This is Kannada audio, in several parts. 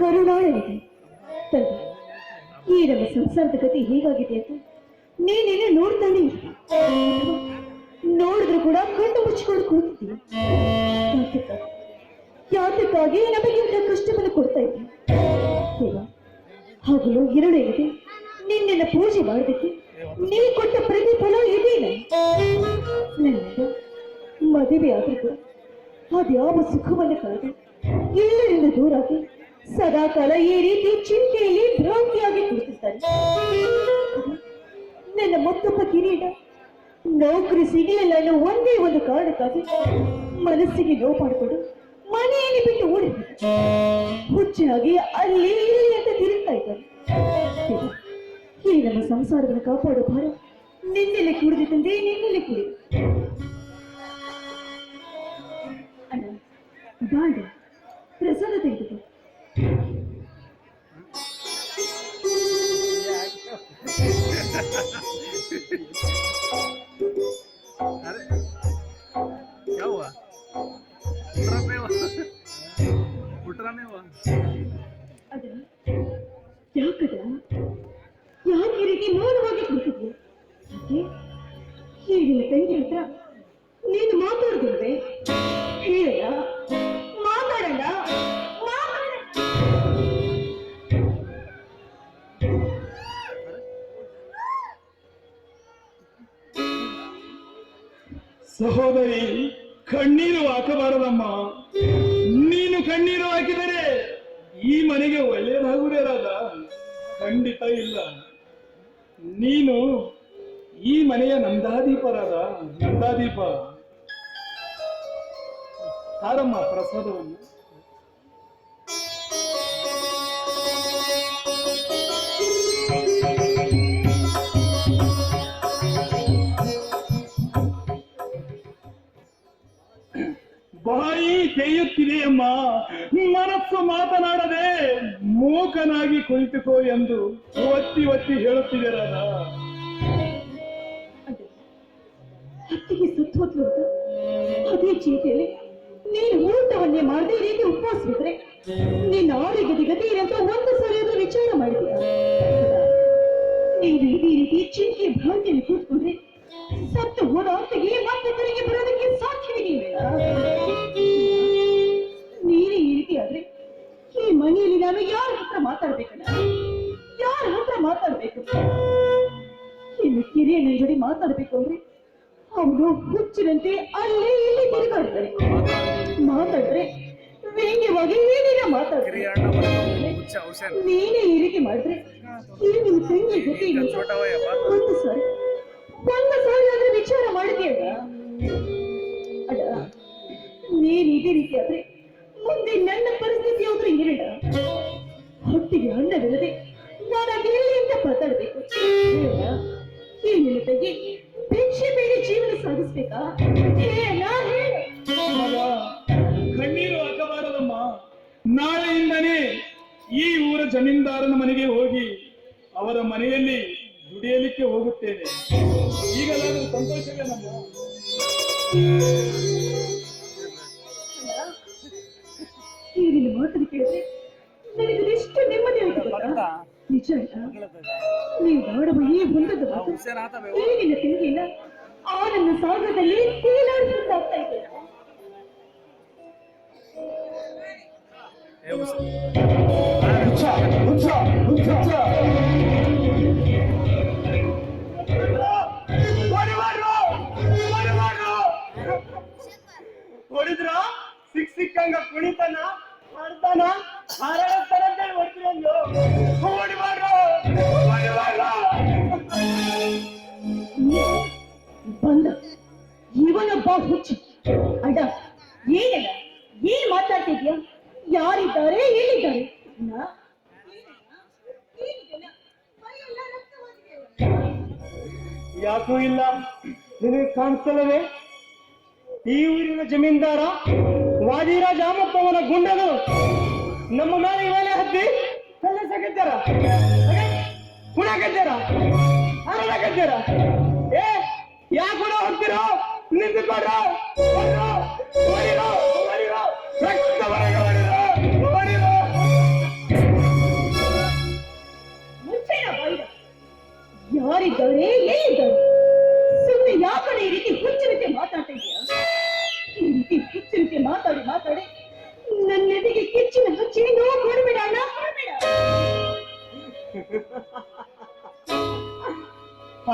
ಕರುಣಾಳವಿದೆ ತಂದೆ ಈ ನಮ್ಮ ಸಂಸಾರದ ಗತಿ ಹೇಗಾಗಿದೆ ಅಂತ ನೀನೇನೆ ನೋಡ್ತಾನೆ ನೋಡಿದ್ರು ಕೂಡ ಕಣ್ಣು ಮುಚ್ಕೊಂಡು ಕೂತಿದ್ದೀನಿ ಯಾತಕ್ಕಾಗಿ? ನಮಗೆ ನಮಗಿಂತ ಕಷ್ಟವನ್ನು ಕೊಡ್ತಾ ಇದ್ದೀನಿ ಹಗಲು ಇರಳು ಇದೆ. ನಿನ್ನೆಲ್ಲ ಪೂಜೆ ಮಾಡೋದಕ್ಕೆ ನೀ ಕೊಟ್ಟ ಪ್ರತಿಫಲ ಇದೆಯಲ್ಲ? ನನ್ನ ಮದುವೆ ಆದ್ರೂ ಕೂಡ ಅದ್ಯಾವ ಸುಖವನ್ನು ಕಳೆದು ಎಲ್ಲರಿಂದ ದೂರಾಗಿ ಸದಾ ಕಾಲ ಈ ರೀತಿ ಚಿಂತೆಯಲ್ಲಿ ಭ್ರಾಂತಿಯಾಗಿ ಕುಳಿತಿದ್ದಾರೆ ನನ್ನ ಮತ್ತೊಬ್ಬ ಕಿರೀಟ ನೌಕರಿ ಸಿಗಲಿಲ್ಲ ಅನ್ನೋ ಒಂದೇ ಒಂದು ಕಾರಣಕ್ಕಾಗಿ ಮನಸ್ಸಿಗೆ ನೋವು ಮಾಡಿಕೊಂಡು ಮನೆಯಲ್ಲಿ ಬಿಟ್ಟು ಓಡಿ ಹುಚ್ಚಾಗಿ ಅಲ್ಲಿ ಇಲ್ಲಿ ಅಂತ ತಿರುಗ್ತಾ ಇದ್ದಾರೆ ಈ ನಮ್ಮ ಸಂಸಾರವನ್ನು ಕಾಪಾಡೋ ಭಾರ ನಿನ್ನೆಲೆ ಕುಡಿದಿದ್ದಂತೆ ತಂದೆ ನಿನ್ನೆಲೆ ಕುಡಿ ಬಾಳೆ ಪ್ರಸಾದ ತೆಗೆದುಕೋ. ಅದ. ಯಾಕದ? ಯಾರು ಈ ರೀತಿ ಮೌನವಾಗಿ ಕುಳಿತಿದ್ವಿ ಈಗಿನ ತಂಗಿ ಹತ್ರ ನೀನು ಮಾತಾಡಿದ್ರೆ ಹೇಳ ಸಹೋದರಿ, ಕಣ್ಣೀರು ಹಾಕಬಾರದಮ್ಮ. ನೀನು ಕಣ್ಣೀರು ಹಾಕಿದರೆ ಈ ಮನೆಗೆ ಒಳ್ಳೆಯದಾಗುವುದೇ ರಾಧ ಖಂಡಿತ ಇಲ್ಲ. ನೀನು ಈ ಮನೆಯ ನಂದಾದೀಪರಾದ ನಂದಾದೀಪ. ಹಾರಮ್ಮ ಪ್ರಸಾದವನ್ನು ಬಾಯಿ ತೆಯ್ಯುತ್ತಿದೆಯಮ್ಮ ಮನಸ್ಸು ಮಾತನಾಡದೆ ಮೂಕನಾಗಿ ಕುಳಿತುಕೋ ಎಂದು ಒತ್ತಿ ಒತ್ತಿ ಹೇಳುತ್ತಿದೆ ರಾಧ ಅದ ಹತ್ತಿಗೆ ಸುತ್ತ ಹೋದ್ಲು ಅದೇ ನೀನು ಊಟವನ್ನೇ ಮಾಡದೇ ರೀತಿ ಉಪವಾಸ ಬಿದ್ರೆ ನಿನ್ನ ಆರೋಗ್ಯದ ಗತಿ ಏನಂತ ಒಂದು ಸರಿಯಾದ ವಿಚಾರ ಮಾಡಿದೀಯ ನೀನು ಇದೇ ರೀತಿ ಚಿಂತೆ ಭ್ರಾಂತಿಯಲ್ಲಿ ಕೂತ್ಕೊಂಡ್ರೆ ಸತ್ತು ಹೋದ ಆಕೆಗೆ ಮತ್ತೆ ತಿರುಗಿ ನನ್ನ ಜೋಡಿ ಮಾತಾಡ್ಬೇಕು ಅಂದ್ರೆ ಅವನು ಹುಚ್ಚಿನಂತೆ ಅಲ್ಲೇ ಇಲ್ಲಿ ತಿರುಗಾಡ್ತಾರೆ ಮಾತಾಡಿದ್ರೆ ವ್ಯಂಗ್ಯವಾಗಿ ಏನೇನ ಮಾತಾಡ್ತಾರೆ. ನೀನೇ ಈ ರೀತಿ ಮಾಡಿದ್ರೆ ಈ ನಿಮ್ಮ ತಂಗಿ ಜೊತೆ. ಒಂದು ಸಾರಿ ಕಣ್ಣೀರು ಹಾಕಬಾರದಮ್ಮ. ನಾಳೆಯಿಂದನೇ ಈ ಊರ ಜಮೀನ್ದಾರನ ಮನೆಗೆ ಹೋಗಿ ಅವರ ಮನೆಯಲ್ಲಿ ದುಡಿಯಲಿಕ್ಕೆ ಹೋಗುತ್ತೇನೆ. ಈಗಲಾದರೂ ಸಂತೋಷವೇ ನಮ್ಮ ಈ ನಿನ್ನ ಮಾತನ್ನು ಕೇಳಿದ್ರೆ ನನಗೆ ಎಷ್ಟು ನೆಮ್ಮದಿ ಆಯ್ತು ಗೊತ್ತಾ? ನಿಜ ನೀವು ಮಾಡುವ ಈ ಆತ ಈಗಿನ ತಂಗಿನ ಆ ಸ್ವರ್ಗದಲ್ಲಿ ಸಾಗರದಲ್ಲಿ ತೇಲಾಡಿಸುತ್ತಾಗ್ತಾ ಇದೆ ಏ ಹುಷಾರ್ ಹುಚ್ಚ, ಹುಚ್ಚ, ಹುಚ್ಚ. ಹೊಡಿಬಾರ್ದು, ಹೊಡಿಬಾರ್ದು. ಹೊಡಿದ್ರ ಸಿಕ್ ಸಿಕ್ಕಂಗ ಕುಣಿತಾನ ಮಾಡ್ತಾನ ಹಾರಾಡ್ತಾನ ಅಂತೇಳಿ ಯಾರಿದ್ದಾರೆ, ಎಲ್ಲಿದ್ದಾರೆ. ಯಾಕೂ ಇಲ್ಲ. ನಿನಗೆ ಕಾಣಿಸ್ತಲ್ಲವೇ? ಈ ಊರಿನ ಜಮೀನ್ದಾರ ವಾದಿರಾಜ ಅವನ ಗುಂಡನು. ನಮ್ಮ ಮೇಲೆ ಇವಾಲೆ ಹತ್ತಿ ಸಲ್ಲಿಸಕತ್ತಾರ ಕುಣಕತ್ತಾರ ಗೆದ್ದಾರ? ಏ, ಯಾಕೆ ಹೋಗ್ತಿರೋ ನಿಂತುಕೊಡ್ರ?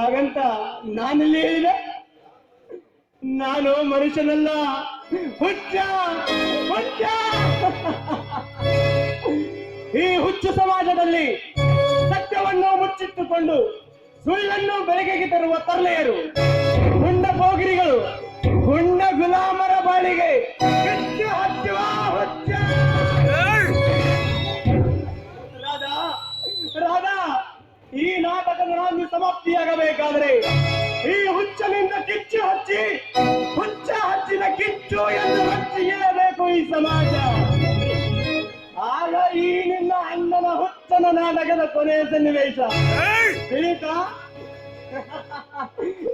ಹಾಗಂತ ನಾನಲ್ಲಿ ಹೇಳಿದೆ ನಾನು ಮನುಷ್ಯನಲ್ಲ. ಹುಚ್ಚ! ಹುಚ್ಚ! ಈ ಹುಚ್ಚು ಸಮಾಜದಲ್ಲಿ ಸತ್ಯವನ್ನು ಮುಚ್ಚಿಟ್ಟುಕೊಂಡು ಸುಳ್ಳನ್ನು ಬೆಳಕಿಗೆ ತರುವ ತರ್ಲೆಯರು ಹುಂಡ ಭೋಗಿರಿಗಳು ಹುಂಡ ಗುಲಾಮರ ಬಾಳಿಗೆ ಸಮಾಪ್ತಿಯಾಗಬೇಕಾದ್ರೆ ಈ ಹುಚ್ಚನಿಂದ ಕಿಚ್ಚು ಹಚ್ಚಿ ಹುಚ್ಚ ಹಚ್ಚಿದ ಕಿಚ್ಚು ಎಂದು ಹಚ್ಚಿಗೆಯಬೇಕು ಈ ಸಮಾಜ. ಆಗ ಈ ನಿನ್ನ ಅಣ್ಣನ ಹುಚ್ಚನ ನಾಟಕದ ಕೊನೆಯ ಸನ್ನಿವೇಶ. ತಿಳಿತಾ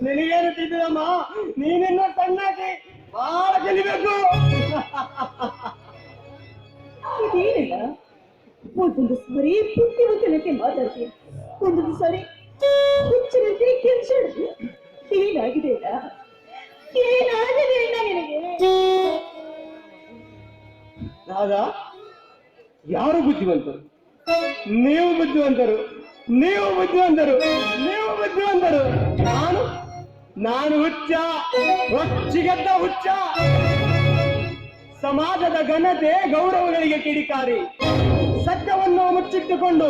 ನಿನಗೇನು ತಿಳಿದಮ್ಮ ನೀನಿನ್ನ ಸಣ್ಣಾಗಿ ಬಹಳ ಕಲಿಬೇಕು. ಇದೇನಿಲ್ಲ ಒಂದೊಂದು ಸಾರಿ ಬುದ್ಧಿವಂತನಂತೆ ಮಾತಾಡ್ತೀನಿ ಒಂದೊಂದು ಸಾರಿ ಏನಾಗಿದೆ ಏನಾಗಿದೆ ಯಾರು ಬುದ್ಧಿವಂತರು? ನೀವು ಬುದ್ಧಿವಂತರು ನೀವು ಬುದ್ಧಿವಂತರು ನೀವು ಬುದ್ಧಿವಂತರು. ನಾನು ನಾನು ಹುಚ್ಚ ಹುಚ್ಚಿಗೆದ್ದ ಹುಚ್ಚ. ಸಮಾಜದ ಘನತೆ ಗೌರವಗಳಿಗೆ ಕಿಡಿಕಾರಿ. ಸತ್ಯವನ್ನು ಮುಚ್ಚಿಟ್ಟುಕೊಂಡು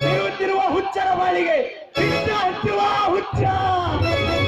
ತಿರುಗುತ್ತಿರುವ ಹುಚ್ಚರ ಬಾಳಿಗೆ ಹುಚ್ಚ! ಹುಚ್ಚ!